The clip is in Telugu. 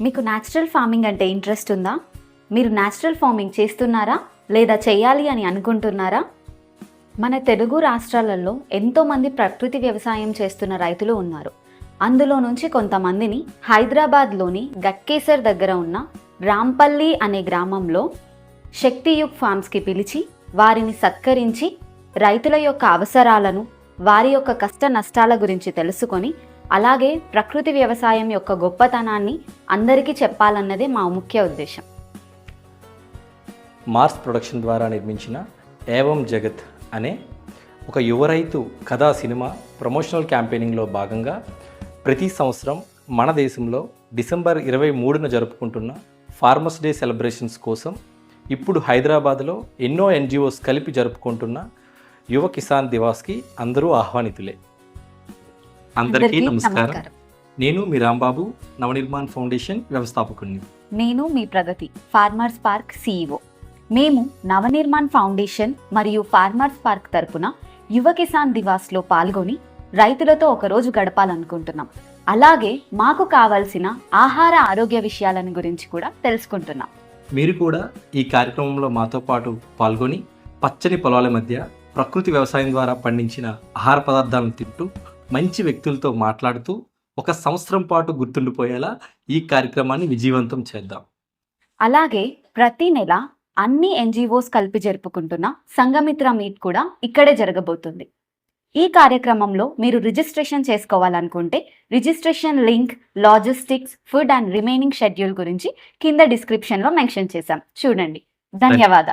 మీకు న్యాచురల్ ఫార్మింగ్ అంటే ఇంట్రెస్ట్ ఉందా? మీరు న్యాచురల్ ఫార్మింగ్ చేస్తున్నారా? లేదా చేయాలి అని అనుకుంటున్నారా? మన తెలుగు రాష్ట్రాలలో ఎంతోమంది ప్రకృతి వ్యవసాయం చేస్తున్న రైతులు ఉన్నారు. అందులో నుంచి కొంతమందిని హైదరాబాద్లోని గక్కేసర్ దగ్గర ఉన్న రాంపల్లి అనే గ్రామంలో శక్తియుగ్ ఫార్మ్స్కి పిలిచి వారిని సత్కరించి రైతుల యొక్క అవసరాలను వారి యొక్క కష్ట నష్టాల గురించి తెలుసుకొని అలాగే ప్రకృతి వ్యవసాయం యొక్క గొప్పతనాన్ని అందరికీ చెప్పాలన్నదే మా ముఖ్య ఉద్దేశం. మార్స్ ప్రొడక్షన్ ద్వారా నిర్మించిన ఏవం జగత్ అనే ఒక యువ రైతు కథా సినిమా ప్రమోషనల్ క్యాంపెయినింగ్లో భాగంగా ప్రతి సంవత్సరం మన దేశంలో డిసెంబర్ ఇరవై మూడున జరుపుకుంటున్న ఫార్మర్స్ డే సెలబ్రేషన్స్ కోసం ఇప్పుడు హైదరాబాద్లో ఎన్నో ఎన్జిఓస్ కలిపి జరుపుకుంటున్న యువ కిసాన్ దివాస్కి అందరూ ఆహ్వానితులే. అందరికీ నమస్కారం. నేను మీ రాంబాబు నవనిర్మాణ్ ఫౌండేషన్ వ్యవస్థాపకుడిని నేను మీ ప్రగతి ఫార్మర్స్ పార్క్ సీఈఓ. మేము నవనిర్మాణ్ ఫౌండేషన్ మరియు ఫార్మర్స్ పార్క్ తరపున యువ కిసాన్ దివాస్లో పాల్గొని రైతులతో ఒకరోజు గడపాలనుకుంటున్నాం. అలాగే మాకు కావాల్సిన ఆహార ఆరోగ్య విషయాలను గురించి కూడా తెలుసుకుంటున్నాం. మీరు కూడా ఈ కార్యక్రమంలో మాతో పాటు పాల్గొని పచ్చని పొలాల మధ్య ప్రకృతి వ్యవసాయం ద్వారా పండించిన ఆహార పదార్థాలను తింటూ మంచి వ్యక్తులతో మాట్లాడుతూ ఒక సంవత్సరం పాటు గుర్తుండిపోయేలా ఈ కార్యక్రమాన్ని విజయవంతం చేద్దాం. అలాగే ప్రతి నెల అన్ని ఎన్జిఓస్ కలిపి జరుపుకుంటున్న సంఘమిత్ర మీట్ కూడా ఇక్కడే జరగబోతుంది. ఈ కార్యక్రమంలో మీరు రిజిస్ట్రేషన్ చేసుకోవాలనుకుంటే registration link logistics food and remaining schedule గురించి కింద డిస్క్రిప్షన్లో మెన్షన్ చేశాం. చూడండి. ధన్యవాదాలు.